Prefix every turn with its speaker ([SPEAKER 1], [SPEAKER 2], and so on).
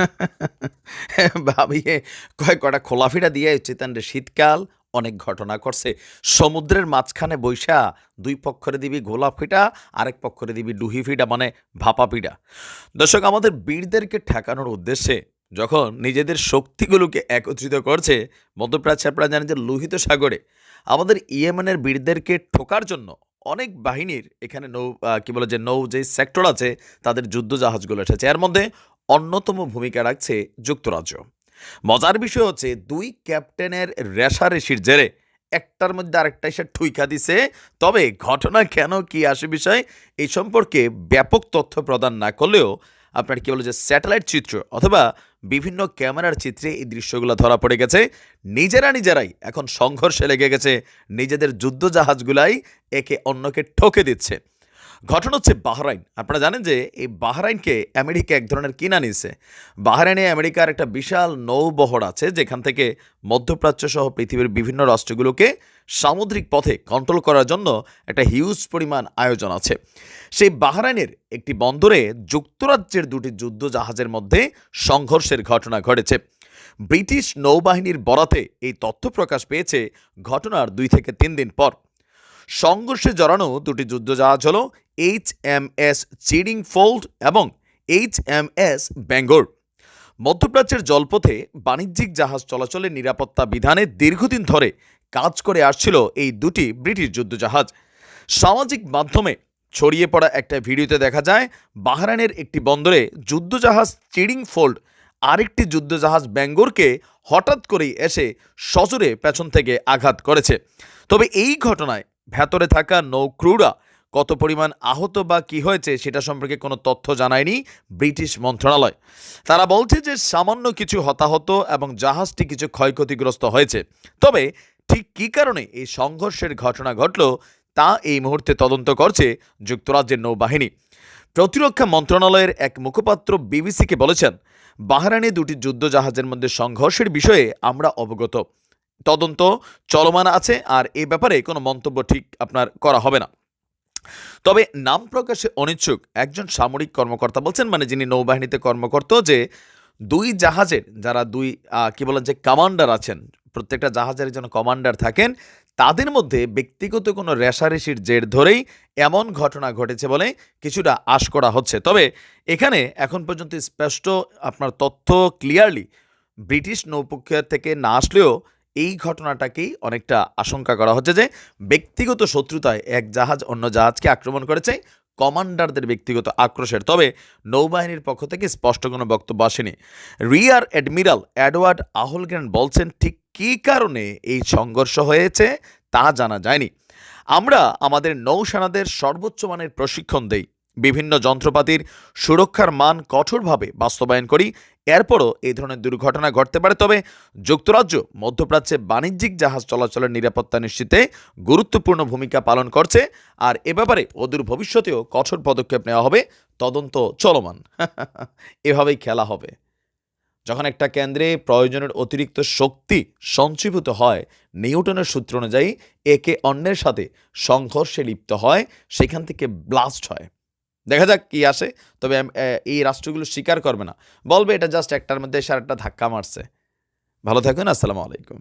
[SPEAKER 1] ভাবিয়ে কয়েক কটা খোলাফিরা দিয়ে চিতান্ডে শীতকাল অনেক ঘটনা করছে। সমুদ্রের মাঝখানে বৈশা দুই পক্ষরে দিবি গোলাপ ফিটা আরেক পক্ষরে দিবি ডুহি ফিটা মানে ভাপা পিটা দর্শক, আমাদের বীরদেরকে ঠেকানোর উদ্দেশ্যে যখন নিজেদের শক্তিগুলোকে একত্রিত করছে মধ্যপ্রাচ্যে আপনারা জানেন যে লোহিত সাগরে আমাদের ইয়েমেনের বীরদেরকে ঠোকার জন্য অনেক বাহিনীর এখানে নৌ কি বলে যে নৌ যে সেক্টর আছে, তাদের যুদ্ধ জাহাজগুলো এসেছে। এর মধ্যে অন্যতম ভূমিকা রাখছে যুক্তরাজ্য। মজার বিষয় হচ্ছে দুই ক্যাপ্টেনের রেশারেশির জেরে একটার মধ্যে আরেকটা এসে ঠুইকা দিছে। তবে ঘটনা কেন কি আসে বিষয় এই সম্পর্কে ব্যাপক তথ্য প্রদান না করলেও আপনার কি বলে যে স্যাটেলাইট চিত্র অথবা বিভিন্ন ক্যামেরার চিত্রে এই দৃশ্যগুলো ধরা পড়ে গেছে। নিজেরা নিজেরাই এখন সংঘর্ষে লেগে গেছে। নিজেদের যুদ্ধ জাহাজগুলাই একে অন্যকে ঠকে দিচ্ছে। ঘটনা হচ্ছে বাহরাইন। আপনারা জানেন যে এই বাহরাইনকে আমেরিকা এক ধরনের কিনা নিছে বাহরাইনে আমেরিকার একটা বিশাল নৌবহর আছে, যেখান থেকে মধ্যপ্রাচ্য সহ পৃথিবীর বিভিন্ন রাষ্ট্রগুলোকে সামুদ্রিক পথে কন্ট্রোল করার জন্য একটা হিউজ পরিমাণ আয়োজন আছে। সেই বাহরাইনের একটি বন্দরে যুক্তরাজ্যের দুটি যুদ্ধ জাহাজের মধ্যে সংঘর্ষের ঘটনা ঘটেছে। ব্রিটিশ নৌবাহিনীর বরাতে এই তথ্য প্রকাশ পেয়েছে ঘটনার দুই থেকে তিন দিন পর। সংঘর্ষে জড়ানো দুটি যুদ্ধজাহাজ হল H M S Chiddingfold এবং এইচ এম এস ব্যাঙ্গোর। মধ্যপ্রাচ্যের জলপথে বাণিজ্যিক জাহাজ চলাচলের নিরাপত্তা বিধানে দীর্ঘদিন ধরে কাজ করে আসছিল এই দুটি ব্রিটিশ যুদ্ধজাহাজ। সামাজিক মাধ্যমে ছড়িয়ে পড়া একটা ভিডিওতে দেখা যায়, বাহরাইনের একটি বন্দরে যুদ্ধজাহাজ চিডিং ফোল্ড আরেকটি যুদ্ধজাহাজ ব্যাঙ্গোরকে হঠাৎ করেই এসে সজোরে পেছন থেকে আঘাত করেছে। তবে এই ঘটনায় ভেতরে থাকা নৌক্রুরা কত পরিমাণ আহত বা কি হয়েছে সেটা সম্পর্কে কোনো তথ্য জানায়নি ব্রিটিশ মন্ত্রণালয়। তারা বলছে যে সামান্য কিছু হতাহত এবং জাহাজটি কিছু ক্ষয়ক্ষতিগ্রস্ত হয়েছে। তবে ঠিক কী কারণে এই সংঘর্ষের ঘটনা ঘটল তা এই মুহূর্তে তদন্ত করছে যুক্তরাজ্যের নৌবাহিনী। প্রতিরক্ষা মন্ত্রণালয়ের এক মুখপাত্র বিবিসিকে বলেছেন, বাহরাইনে দুটি যুদ্ধ জাহাজের মধ্যে সংঘর্ষের বিষয়ে আমরা অবগত। তদন্ত চলমান আছে আর এ ব্যাপারে কোনো মন্তব্য ঠিক আপনার করা হবে না। তবে নাম প্রকাশে অনিচ্ছুক একজন সামরিক কর্মকর্তা বলছেন মানে যিনি নৌবাহিনীতে কর্মকর্তা, যে দুই জাহাজের, যারা দুই কি বলেন, যে কমান্ডার আছেন, প্রত্যেকটা জাহাজের একজন কমান্ডার থাকেন, তাদের মধ্যে ব্যক্তিগত কোনো রেশারেশির জের ধরেই এমন ঘটনা ঘটেছে বলে কিছুটা আশ করা হচ্ছে। তবে এখানে এখন পর্যন্ত স্পষ্ট আপনার তথ্য ক্লিয়ারলি ব্রিটিশ নৌপক্ষের থেকে না আসলেও এই ঘটনাটাকেই অনেকটা আশঙ্কা করা হচ্ছে যে ব্যক্তিগত শত্রুতায় এক জাহাজ অন্য জাহাজকে আক্রমণ করেছে কমান্ডারদের ব্যক্তিগত আক্রোশের। তবে নৌবাহিনীর পক্ষ থেকে স্পষ্ট কোনো বক্তব্য আসেনি। রিয়ার অ্যাডমিরাল অ্যাডওয়ার্ড আহলগ্রেন বলছেন, ঠিক কী কারণে এই সংঘর্ষ হয়েছে তা জানা যায়নি। আমরা আমাদের নৌসেনাদের সর্বোচ্চ মানের প্রশিক্ষণ দেই। বিভিন্ন যন্ত্রপাতির সুরক্ষার মান কঠোরভাবে বাস্তবায়ন করি। এরপরও এই ধরনের দুর্ঘটনা ঘটতে পারে, তবে যুক্তরাজ্য, মধ্যপ্রাচ্যে বাণিজ্যিক জাহাজ চলাচলের নিরাপত্তা নিশ্চিতে গুরুত্বপূর্ণ ভূমিকা পালন করছে, আর এ ব্যাপারে অদূর ভবিষ্যতেও কঠোর পদক্ষেপ নেওয়া হবে, তদন্ত চলমান। এভাবেই খেলা হবে। যখন একটা কেন্দ্রে প্রয়োজনের অতিরিক্ত শক্তি সঞ্চীভূত হয়, নিউটনের সূত্র অনুযায়ী একে অন্যের সাথে সংঘর্ষে লিপ্ত হয়, সেখান থেকে ব্লাস্ট হয়। দেখা যাক কি আসে, তবে এই রাষ্ট্রগুলো স্বীকার করবে না। বলবে এটা জাস্ট একটার মধ্যে সারাটা ধাক্কা মারছে। ভালো থাকুন, আসসালামু আলাইকুম।